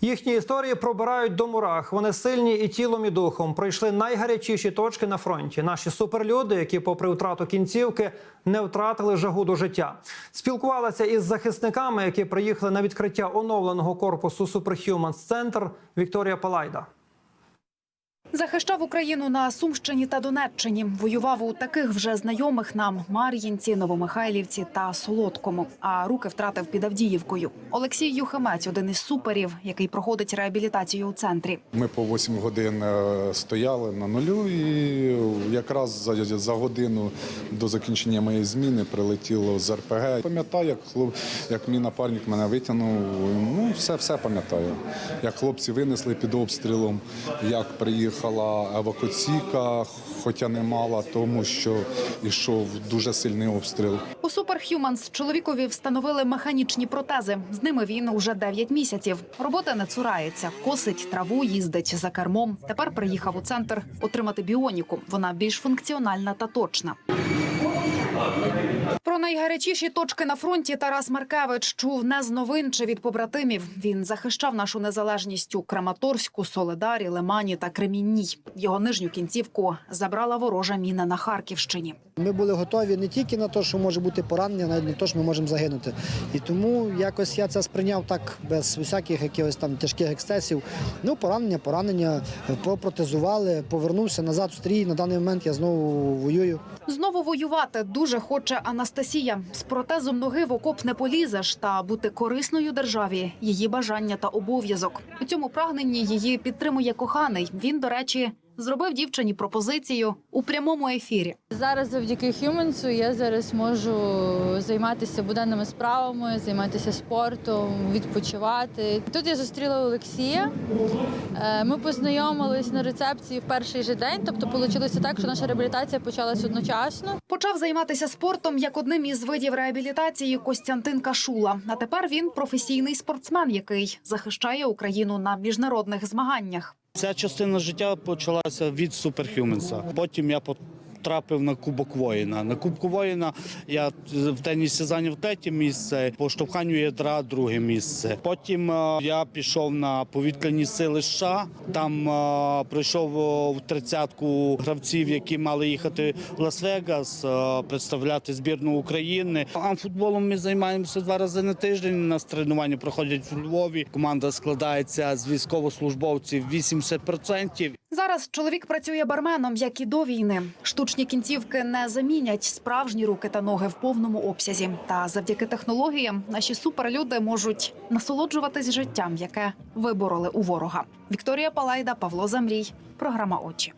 Їхні історії пробирають до мурах. Вони сильні і тілом, і духом. Пройшли найгарячіші точки на фронті. Наші суперлюди, які, попри втрату кінцівки, не втратили жагу до життя. Спілкувалися із захисниками, які приїхали на відкриття оновленого корпусу Superhumans Центр Вікторія Палайда. Захищав Україну на Сумщині та Донеччині. Воював у таких вже знайомих нам Мар'їнці, Новомихайлівці та Солодкому. А руки втратив під Авдіївкою. Олексій Юхимець один із суперів, який проходить реабілітацію у центрі. Ми по 8 годин е, стояли на нулю, і якраз за, годину до закінчення моєї зміни прилетіло з РПГ. Пам'ятаю, як хлоп, як мій напарник мене витягнув. Ну, все, все пам'ятаю. Як хлопці винесли під обстрілом, як приїхала евакуційка, хоча не мала, тому що йшов дуже сильний обстріл. У Superhumans чоловікові встановили механічні протези. З ними він уже 9 місяців. Робота не цурається, косить траву, їздить за кермом. Тепер приїхав у центр отримати біоніку. Вона більш функціональна та точна. Найгарячіші точки на фронті Тарас Маркевич чув не з новин чи від побратимів. Він захищав нашу незалежність у Краматорську, Соледарі, Лимані та Кремінній. Його нижню кінцівку забрала ворожа міна на Харківщині. Ми були готові не тільки на те, що може бути поранення, навіть на те, що ми можемо загинути. І тому якось я це сприйняв так без усяких якихось там тяжких ексцесів. Ну, поранення, поранення, попротезували, повернувся назад в стрій. На даний момент я знову воюю. Знову воювати дуже хоче Анастасія. З протезом ноги в окоп не полізеш та бути корисною державі її бажання та обов'язок. У цьому прагненні її підтримує коханий. Він, до речі, зробив дівчині пропозицію у прямому ефірі. Зараз завдяки Хюменсу я зараз можу займатися буденними справами, займатися спортом, відпочивати. Тут я зустріла Олексія. Е, Ми познайомились на рецепції в перший же день. Тобто, вийшло так, що наша реабілітація почалась одночасно. Почав займатися спортом як одним із видів реабілітації Костянтин Кашула. А тепер він професійний спортсмен, який захищає Україну на міжнародних змаганнях. Ця частина життя почалася від Суперхюменса. Потім я потрапив на Кубок воїна. На Кубку воїна я в тенісі зайняв третє місце, по штовханню ядра друге місце. Потім е, я пішов на повітряні сили США. Там е, пройшов е, в тридцятку гравців, які мали їхати в Лас-Вегас, представляти збірну України. Амфутболом ми займаємося два рази на тиждень. Нас тренування проходять в Львові. Команда складається з військовослужбовців 80%. Зараз чоловік працює барменом, як і до війни. Штучні кінцівки не замінять справжні руки та ноги в повному обсязі. Та завдяки технологіям наші суперлюди можуть насолоджуватись життям, яке вибороли у ворога. Вікторія Палайда, Павло Замрій. Програма очі.